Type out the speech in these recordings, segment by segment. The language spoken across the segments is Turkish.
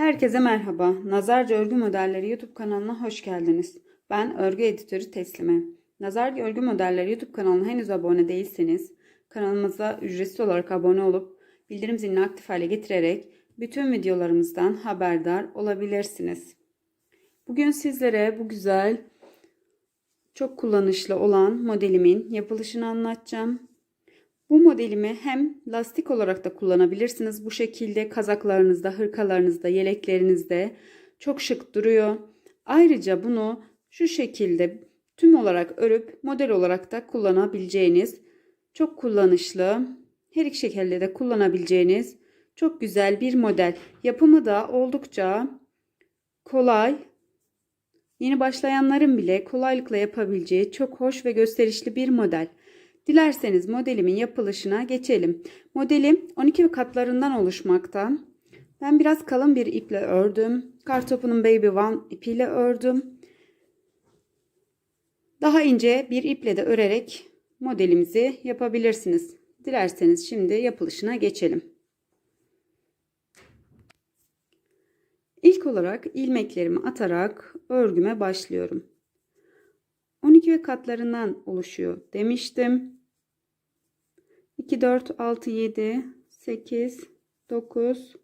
Herkese merhaba. Nazarca Örgü Modelleri YouTube kanalına hoş geldiniz. Ben örgü editörü Teslime. Nazarca Örgü Modelleri YouTube kanalına henüz abone değilseniz kanalımıza ücretsiz olarak abone olup bildirim zilini aktif hale getirerek bütün videolarımızdan haberdar olabilirsiniz. Bugün sizlere bu güzel çok kullanışlı olan modelimin yapılışını anlatacağım. Bu modelimi hem lastik olarak da kullanabilirsiniz. Bu şekilde kazaklarınızda, hırkalarınızda, yeleklerinizde çok şık duruyor. Ayrıca bunu şu şekilde tüm olarak örüp model olarak da kullanabileceğiniz çok kullanışlı, her iki şekilde de kullanabileceğiniz çok güzel bir model. Yapımı da oldukça kolay. Yeni başlayanların bile kolaylıkla yapabileceği çok hoş ve gösterişli bir model. Dilerseniz modelimin yapılışına geçelim. Modelim 12 katlarından oluşmakta. Ben biraz kalın bir iple ördüm. Kartopunun Baby One ipiyle ördüm. Daha ince bir iple de örerek modelimizi yapabilirsiniz. Dilerseniz şimdi yapılışına geçelim. İlk olarak ilmeklerimi atarak örgüme başlıyorum. 12 ve katlarından oluşuyor demiştim. 2, 4, 6, 7, 8, 9,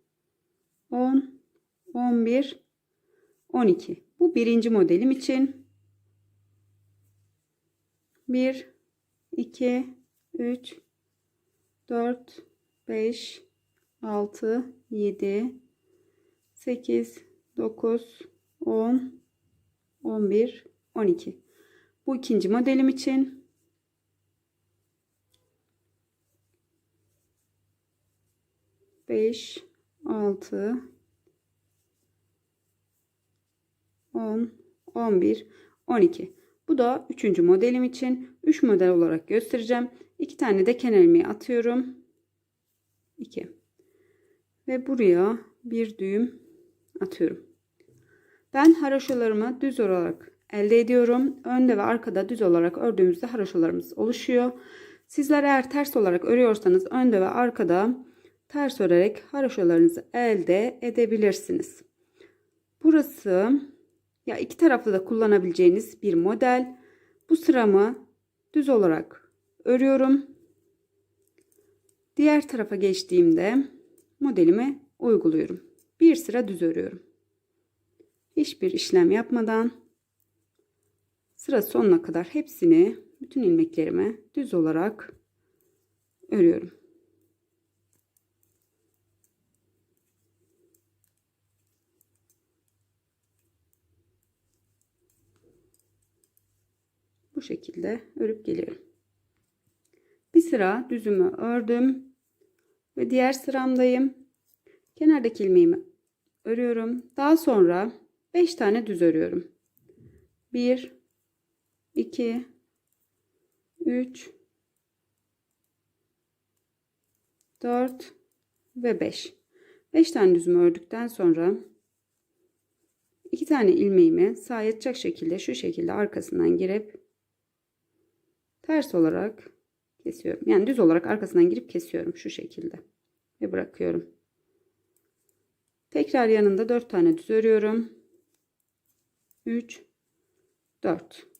10, 11, 12. Bu birinci modelim için. 1, 2, 3, 4, 5, 6, 7, 8, 9, 10, 11, 12. Bu ikinci modelim için. Beş, altı, on, on bir, on iki. Bu da üçüncü modelim için. Üç model olarak göstereceğim. İki tane de kenar ilmeği atıyorum. İki. Ve buraya bir düğüm atıyorum. Ben haroşalarımı düz olarak elde ediyorum. Önde ve arkada düz olarak ördüğümüzde haroşalarımız oluşuyor. Sizler eğer ters olarak örüyorsanız önde ve arkada ters örerek haroşalarınızı elde edebilirsiniz. Burası ya iki taraflı da kullanabileceğiniz bir model. Bu sıramı düz olarak örüyorum. Diğer tarafa geçtiğimde modelimi uyguluyorum. Bir sıra düz örüyorum. Hiçbir işlem yapmadan sıra sonuna kadar hepsini bütün ilmeklerime düz olarak örüyorum. Bu şekilde örüp geliyorum. Bir sıra düzümü ördüm ve diğer sıramdayım. Kenardaki ilmeğimi örüyorum. Daha sonra 5 tane düz örüyorum. 1 2 3 4 ve 5. 5 tane düzümü ördükten sonra 2 tane ilmeğimi sağ yatacak şekilde şu şekilde arkasından girip ters olarak kesiyorum. Yani düz olarak arkasından girip kesiyorum şu şekilde ve bırakıyorum. Tekrar yanında 4 tane düz örüyorum. 3 4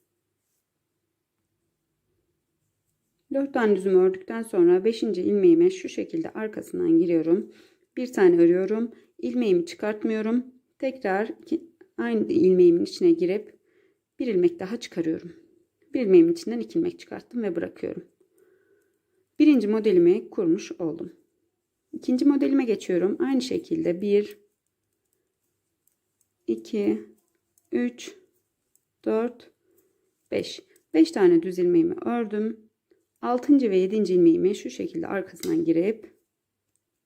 4 tane düzümü ördükten sonra 5. ilmeğime şu şekilde arkasından giriyorum. Bir tane örüyorum. ilmeğimi çıkartmıyorum. Tekrar aynı ilmeğimin içine girip bir ilmek daha çıkarıyorum. Bir ilmeğimin içinden iki ilmek çıkarttım ve bırakıyorum. Birinci modelimi kurmuş oldum. İkinci modelime geçiyorum. Aynı şekilde 1 2 3 4 5 5 tane düz ilmeğimi ördüm. 6. ve 7. ilmeğimi şu şekilde arkasından girip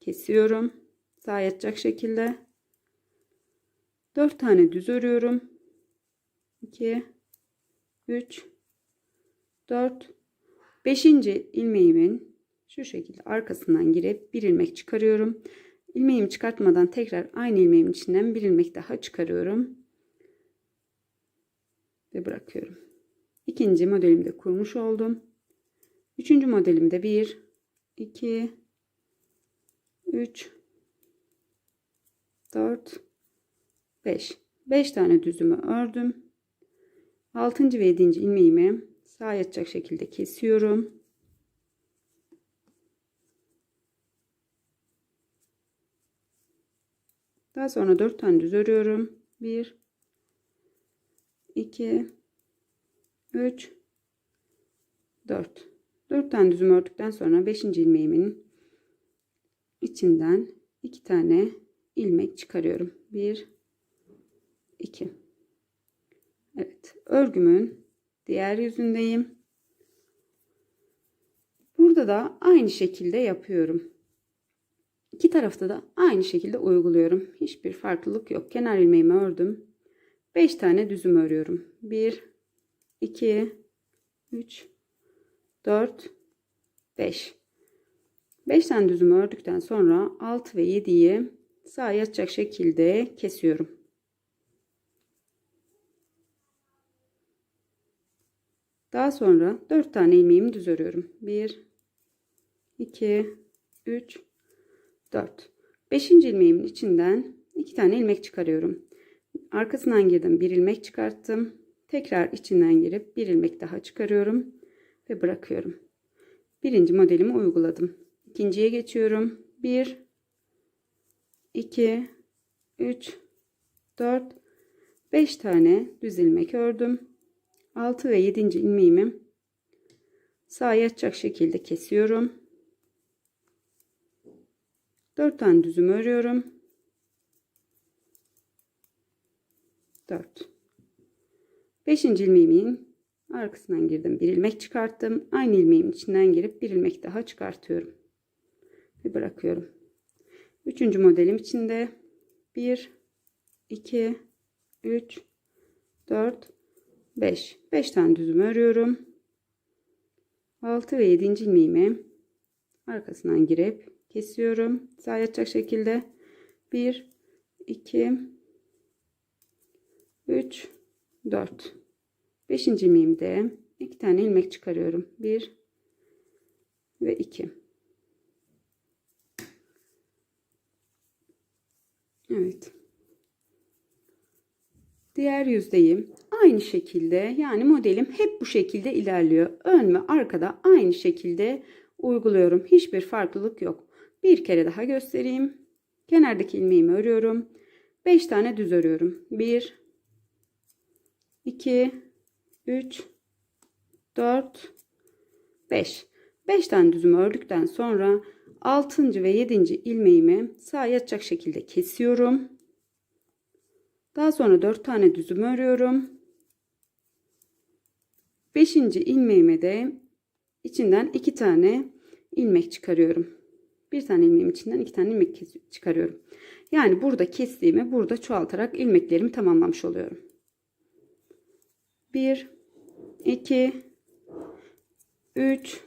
kesiyorum. Sağ yatacak şekilde. 4 tane düz örüyorum. 2 3 4 5. ilmeğimin şu şekilde arkasından girip bir ilmek çıkarıyorum. İlmeğimi çıkartmadan tekrar aynı ilmeğimin içinden bir ilmek daha çıkarıyorum. Ve bırakıyorum. İkinci modelimde kurmuş oldum. Üçüncü modelimde 1, 2, 3, 4, 5. 5 tane düzümü ördüm. 6. ve 7. ilmeğimi sağa yatacak şekilde kesiyorum. Daha sonra 4 tane düz örüyorum. 1 2 3 4 4 tane düzüm ördükten sonra 5. ilmeğimin içinden 2 tane ilmek çıkarıyorum. 1 2 Evet, örgümün diğer yüzündeyim. Burada da aynı şekilde yapıyorum. İki tarafta da aynı şekilde uyguluyorum. Hiçbir farklılık yok. Kenar ilmeğimi ördüm. 5 tane düzüm örüyorum. 1 2 3 4 5 5 tane düzüm ördükten sonra 6 ve 7'yi sağa yatacak şekilde kesiyorum. Daha sonra 4 tane ilmeğimi düz örüyorum. 1 2 3 4 5. ilmeğimin içinden 2 tane ilmek çıkarıyorum. Arkasından girdim. Bir ilmek çıkarttım. Tekrar içinden girip bir ilmek daha çıkarıyorum ve bırakıyorum. Birinci modelimi uyguladım. İkinciye geçiyorum. 1 2 3 4 5 tane düz ilmek ördüm. 6 ve 7. ilmeğimi sağa yatacak şekilde kesiyorum. 4 tane düzüm örüyorum. 4 5. ilmeğimin arkasından girdim. Bir ilmek çıkarttım. Aynı ilmeğimin içinden girip bir ilmek daha çıkartıyorum. Ve bırakıyorum. Üçüncü modelim içinde 1 2 3 4 5 5 tane düzüm örüyorum 6 ve 7. ilmeğimi arkasından girip kesiyorum sağ yatacak şekilde 1 2 3 4 5. ilmeğimde 2 tane ilmek çıkarıyorum 1 ve 2 Evet diğer yüzdeyim. Aynı şekilde yani modelim hep bu şekilde ilerliyor. Ön ve arkada aynı şekilde uyguluyorum. Hiçbir farklılık yok. Bir kere daha göstereyim. Kenardaki ilmeğimi örüyorum. 5 tane düz örüyorum. 1 2 3 4 5 5 tane düzümü ördükten sonra 6. ve 7. ilmeğimi sağa yatacak şekilde kesiyorum. Daha sonra 4 tane düzüm örüyorum. 5. ilmeğime de içinden 2 tane ilmek çıkarıyorum. Bir tane ilmeğim içinden 2 tane ilmek çıkarıyorum. Yani burada kestiğimi burada çoğaltarak ilmeklerimi tamamlamış oluyorum. 1 2 3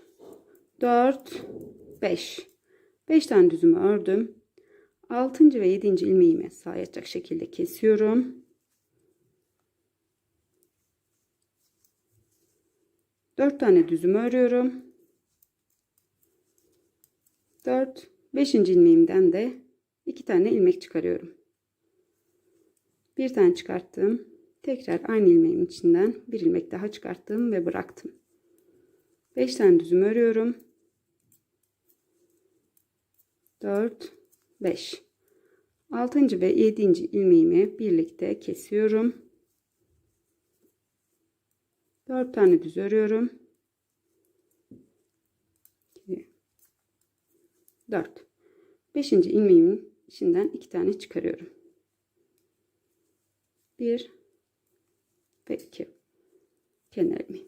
4 5 5 tane düzümü ördüm. 6. ve 7. ilmeğimi sağa yatacak şekilde kesiyorum. 4 tane düzüm örüyorum. 4 5. ilmeğimden de 2 tane ilmek çıkarıyorum. Bir tane çıkarttım. Tekrar aynı ilmeğin içinden bir ilmek daha çıkarttım ve bıraktım. 5 tane düzüm örüyorum. 4 5 6. ve 7. ilmeğimi birlikte kesiyorum. 4 tane düz örüyorum. 2 4 5. ilmeğimin içinden 2 tane çıkarıyorum. 1 2 kenar ilmeği.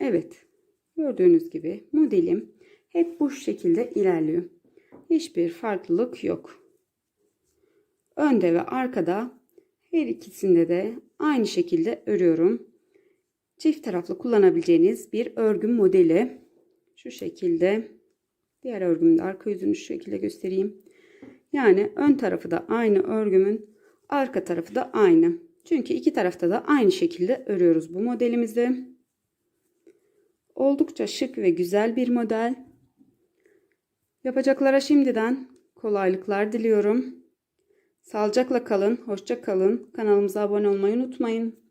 Evet. Gördüğünüz gibi modelim hep bu şekilde ilerliyor. Hiçbir farklılık yok. Önde ve arkada her ikisinde de aynı şekilde örüyorum. Çift taraflı kullanabileceğiniz bir örgü modeli. Şu şekilde. Diğer örgümün de arka yüzünü şu şekilde göstereyim. Yani ön tarafı da aynı örgümün arka tarafı da aynı. Çünkü iki tarafta da aynı şekilde örüyoruz bu modelimizi. Oldukça şık ve güzel bir model. Yapacaklara şimdiden kolaylıklar diliyorum. Sağlıcakla kalın, hoşça kalın. Kanalımıza abone olmayı unutmayın.